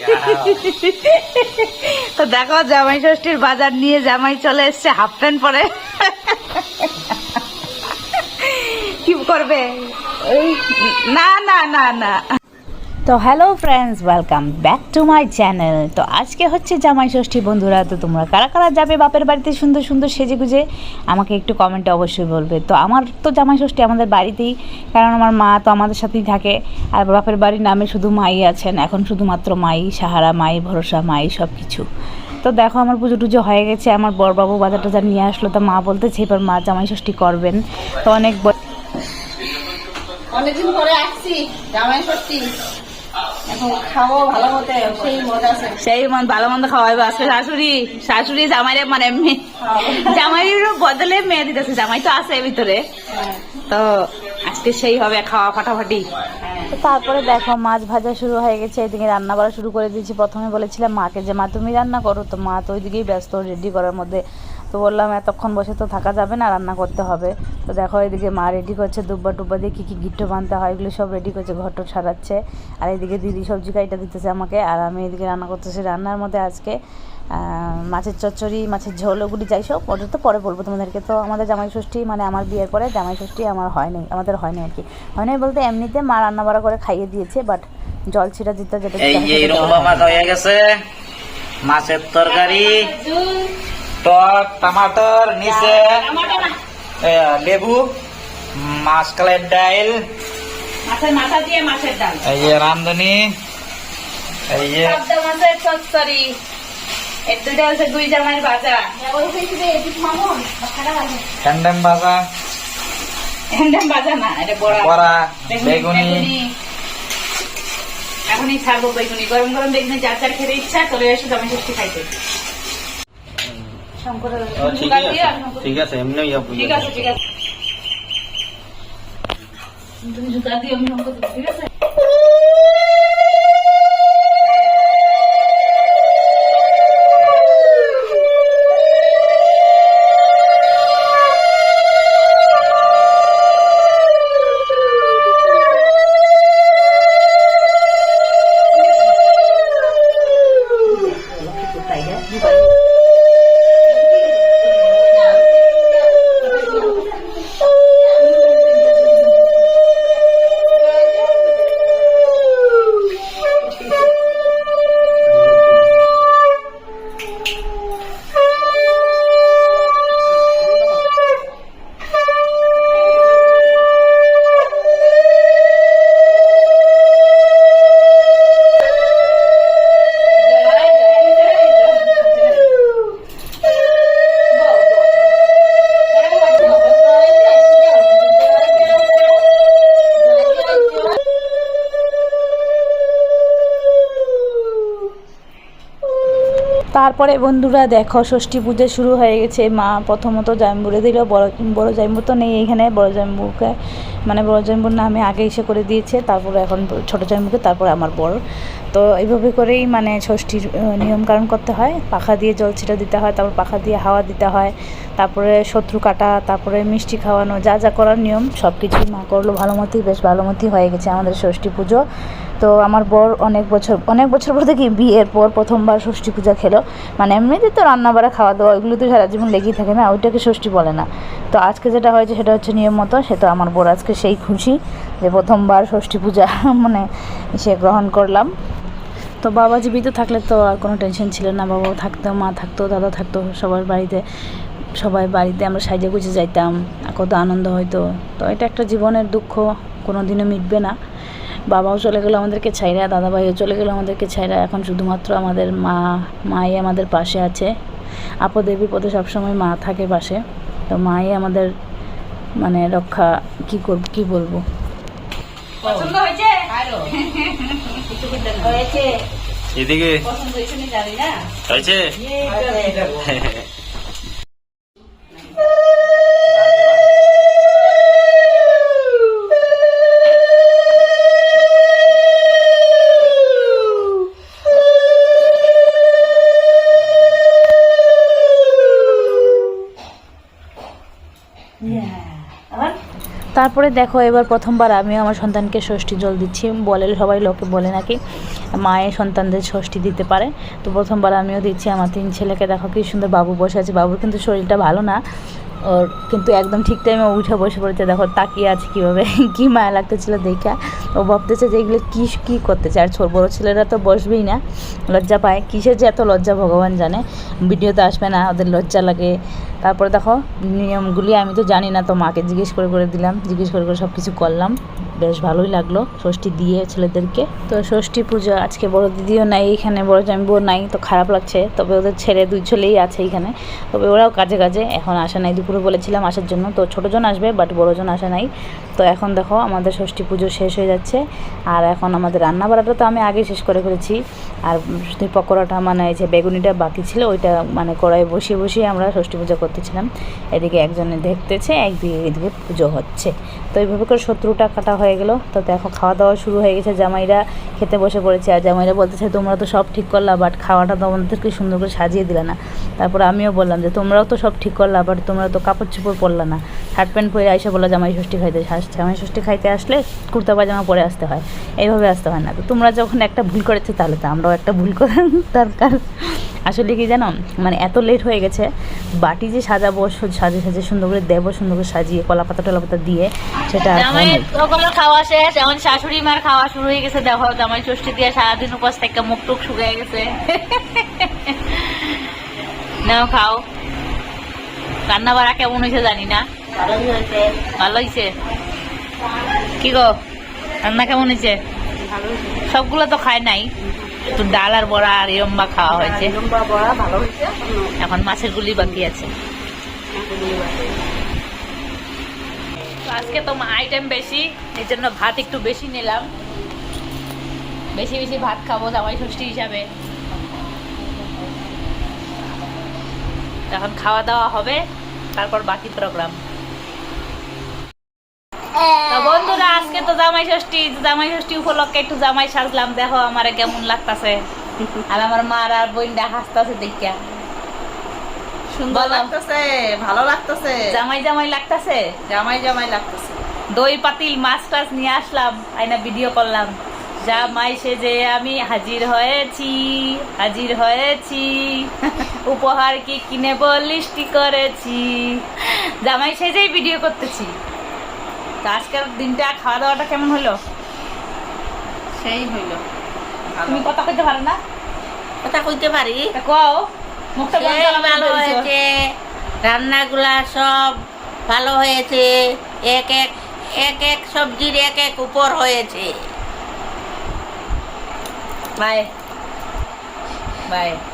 তো দেখো, জামাই ষষ্ঠীর বাজার নিয়ে জামাই চলে এসছে হাফ প্যান্ট পরে। কি করবে? না না না না। তো hello friends welcome back to my channel তো আজকে হচ্ছে জামাই ষষ্ঠী বন্ধুরা, তো তোমরা কারা কারা যাবে বাপের বাড়িতে সুন্দর সুন্দর সেজে গুজে আমাকে একটু কমেন্টে অবশ্যই বলবে। তো আমার তো জামাই ষষ্ঠী আমাদের বাড়িতেই, কারণ আমার মা তো আমাদের সাথেই থাকে, আর বাপের বাড়ির নামে শুধু মাই আছেন, এখন শুধুমাত্র মাই, সাহারা মাই, ভরসা মাই সব কিছু তো দেখো আমার পুজো টুজো হয়ে গেছে, আমার বড়বাবু বাজার টাজার নিয়ে আসলো, তো মা বলতেছে, এবার মা জামাই ষষ্ঠী করবেন। তো অনেক অনেকদিন পরে আসছি, জামাই ষষ্ঠী এখন খাব ভালো মতে সেই মজা আছে। সেই মন ভালো মন্দ খাওয়াইবো আজকে শাশুড়ি শাশুড়ি জামাইরে মানে জামাইয়ের বদলে মেয়ে দিতেছে জামাই তো আছে ভিতরে। তো আজকে সেই হবে খাওয়া ফাটাফাটি। তো তারপরে দেখো মাছ ভাজা শুরু হয়ে গেছে। এদিকে রান্না করা শুরু করে দিয়েছি। প্রথমে বলেছিলাম মাকে যে মা তুমি রান্না করো। তো মা তো ওইদিকেই ব্যস্ত রেডি করার মধ্যে। তো বললাম এতক্ষণ বসে তো থাকা যাবে না রান্না করতে হবে। তো দেখো এদিকে মা রেডি করছে দুব্বা টুব্বা দিয়ে কী কী গিট্টো বানতে হয় এগুলো সব রেডি করছে ঘরটো সারাচ্ছে আর এদিকে দিদি সবজি কাইটা দিতেছে আমাকে আর আমি এদিকে রান্না করতেছি রান্নার মধ্যে আজকে মাছের চচ্চড়ি মাছের ঝোল ওগুলি যাই সব ওটা তো পরে বলব তোমাদেরকে। তো আমাদের জামাই ষষ্ঠী মানে আমার বিয়ের পরে জামাই ষষ্ঠী আমার হয় নাই আমাদের হয়নি আর কি। হয় নাই বলতে এমনিতে মা রান্না বাড়া করে খাইয়ে দিয়েছে বাট জল ছিটা দিতে যেটা হয় হয়ে গেছে মাছের তরকারি। টক টমাটোর নিচে লেবু মাছ কালের ডাইল। মাছের মাথা দিয়ে মাছের ডাল। এই যে রান্ধনি। এই যে মাছের চচ্চড়ি। দুইটা হচ্ছে দুই জামাইয়ের ভাজা। ট্যান্ডেম ভাজা। হ্যান্ডাম ভাজা না এটা বড়া। বড়া বেগুনি। এখনই ছাড়বো বেগুনি। গরম গরম বেগুনি যার যার খেতে ইচ্ছা চলে এসে জামাই ষষ্ঠী খাইতে শঙ্করের ও, ঠিকই ঝুঁকা দিয়ে আছে আর- ঠিক আছে এমনি ঠিক আছে ঠিক আছে। তুমি ঝুঁকা দিয়ে আমি ঠিক আছে? তারপরে বন্ধুরা দেখো, ষষ্ঠী পুজো শুরু হয়ে গেছে। মা প্রথমত জাম্বুরে দিল, বড় বড় জাম্বু তো নেই এখানে, বড় জাম্বুকে মানে বড় জাম্বুর নামে আগে এসে করে দিয়েছে, তারপরে এখন ছোট জাম্বুকে তারপরে আমার বড়। তো এইভাবে করেই মানে ষষ্ঠীর নিয়ম কারণ করতে হয়। পাখা দিয়ে জল ছিটা দিতে হয়, তারপর পাখা দিয়ে হাওয়া দিতে হয়, তারপরে শত্রু কাটা, তারপরে মিষ্টি খাওয়ানো, যা যা করার নিয়ম সব কিছুই মা করল। ভালো মতোই, বেশ ভালো মতোই হয়ে গেছে আমাদের ষষ্ঠী পুজো। তো আমার বর অনেক বছর অনেক বছর বলতে কি বিয়ের পর প্রথমবার ষষ্ঠী পূজা খেলো। মানে এমনিতে তো রান্না বাড়া খাওয়া দাওয়া ওইগুলো তো সারা জীবন লেগেই থাকে না, ওইটাকে ষষ্ঠী বলে না। তো আজকে যেটা হয়েছে সেটা হচ্ছে নিয়ম মতো, সে তো আমার বর আজকে সেই খুশি যে প্রথমবার ষষ্ঠী পূজা মানে সে গ্রহণ করলাম। তো বাবা জীবিত থাকলে তো আর কোনো টেনশন ছিল না বাবাও থাকতো, মা থাকতো, দাদা থাকতো সবার বাড়িতে। সবাই বাড়িতে আমরা সাইজে গুজে যাইতাম, কত আনন্দ হইতো। তো এটা একটা জীবনের দুঃখ কোনো দিনও মিটবে না। বাবাও চলে গেলো আমাদেরকে ছাইরা দাদা ভাইও চলে গেলো আমাদেরকে ছাইরা। এখন শুধুমাত্র আমাদের মা মাই আমাদের পাশে আছে। আপদে বিপদে সবসময় মা থাকে পাশে। তো মাই আমাদের মানে রক্ষা কি করব কি বলব? পছন্দ হয়েছে? হয়েছে। এদিকে। পছন্দ হয়েছে জানি না। হয়েছে। তারপরে দেখো, এবার প্রথমবার আমি আমার সন্তানকে ষষ্ঠী জল দিচ্ছি। বলে, সবাই লোকে বলে নাকি মায়ের সন্তানদের ষষ্ঠী দিতে পারে। তো প্রথমবার আমিও দিচ্ছি, আমার তিন ছেলেকে। দেখো, কি সুন্দর বাবু বসে আছে। বাবুর কিন্তু শরীরটা ভালো না। ওর কিন্তু একদম ঠিক টাইমে উঠে বসে পড়েছে। দেখো তাকিয়ে আছে কীভাবে, কি মায়া লাগতেছিল দেখা। ও ভাবতেছে যে এগুলো কী কী করতেছে আর ছোট বড়ো ছেলেরা তো বসবেই না। লজ্জা পায়। কিসের যে এত লজ্জা, ভগবান জানে। ভিডিওতে আসবে না, ওদের লজ্জা লাগে। তারপরে দেখো, নিয়মগুলি আমি তো জানি না, তো মাকে জিজ্ঞেস করে করে দিলাম। জিজ্ঞেস করে করে সব কিছু করলাম। বেশ ভালোই লাগল ষষ্ঠী দিয়ে ছেলেদেরকে। তো ষষ্ঠী পুজো, আজকে বড় দিদিও নাই এখানে, বড় জামিবও নাই, তো খারাপ লাগছে। তবে ওদের ছেলে দুই ছেলেই আছে এখানে। তবে ওরাও কাজে কাজে এখন আসে নাই দুপুরে বলেছিলাম আসার জন্য। তো ছোটোজন আসবে বাট বড়জন আসে নাই। তো এখন দেখো আমাদের ষষ্ঠী পুজো শেষ হয়ে যাচ্ছে। আর এখন আমাদের রান্না বাড়াটা তো আমি আগে শেষ করে ফেলেছি। আর শুধু পকোড়াটা মানে যে বেগুনিটা বাকি ছিল, ওইটা মানে কড়াই বসিয়ে বসিয়ে আমরা ষষ্ঠী পুজো করতেছিলাম। এদিকে একজনে দেখতেছে, একদিকে এদিকে পুজো হচ্ছে। তো এইভাবে করে শত্রুটা কাটা হয়ে গেল। তো দেখো খাওয়া দাওয়া শুরু হয়ে গেছে। জামাইরা খেতে বসে পড়েছে। আর জামাইরা বলতেছে, তোমরা তো সব ঠিক করলা বাট খাওয়াটা তো আমাদেরকে সুন্দর করে সাজিয়ে দিলে না। তারপর আমিও বললাম যে, তোমরাও তো সব ঠিক করলা বাট তোমরা তো কাপড় চোপড় পরলা না। শার্ট প্যান্ট পরে আইসা বললা জামাই ষষ্ঠী খাইতে জামাই ষষ্ঠী খাইতে আসলে কুর্তা পাজামা পরে আসতে হয়। এইভাবে আসতে হয় না। তো তোমরা যখন একটা ভুল করেছ তাহলে তো আমরাও একটা ভুল করার দরকার। আসলে কি জানো? মানে এত লেট হয়ে গেছে। বাটি যে সাজাবো সাজে সাজে সুন্দর করে দেবো সুন্দর করে সাজিয়ে কলা পাতা টলা পাতা দিয়ে সেটা খাওয়া শেষ এখন শাশুড়ি মার খাওয়া শুরু হয়ে গেছে। দেখো জামাই ষষ্ঠী দিয়ে সারাদিন উপাস থেকে মুখ টুক শুকিয়ে গেছে। নাও খাও। রান্না বাড়া কেমন হয়েছে জানি না। ভালোই হয়েছে। ভালো হয়েছে? কি গো? রান্না কেমন হয়েছে? সবগুলো তো খায় নাই। একটু ডাল আর বড়া আর এরম্বা খাওয়া হয়েছে। ভালো হয়েছে এখন মাছের গুলি বাকি আছে। আজকে তো আইটেম বেশি এই জন্য ভাত একটু বেশি নিলাম। বেশি বেশি ভাত খাব জামাই ষষ্ঠী হিসাবে। এখন খাওয়া দাওয়া হবে। তারপর বাকি প্রোগ্রাম বন্ধুরা আজকে তো জামাই ষষ্ঠী। জামাই ষষ্ঠী উপলক্ষে একটু জামাই সাজলাম। দেখো আমারে কেমন লাগতাছে। আর আমার মার আর বোনটা হাসতাছে দেখিয়া। সুন্দর। লাগতেছে ভালো লাগতেছে। জামাই জামাই লাগতেছে? জামাই জামাই লাগতেছে। দই পাতিল মাছ টাছ নিয়ে আসলাম আইনা ভিডিও করলাম। জামাই সেজে আমি হাজির হয়েছি হাজির হয়েছি। উপহার কি কিনে বলিষ্টি করেছি। জামাই সেজেই ভিডিও করতেছি। তো আজকের দিনটা খাওয়া দাওয়াটা কেমন হলো? সেই হইল। তুমি কথা কইতে পারো না? কথা কইতে পারি? কও মুখটা ভালো হয়েছে। রান্নাগুলা সব ভালো হয়েছে। এক এক এক এক সবজির এক এক উপর হয়েছে। Bye. Bye.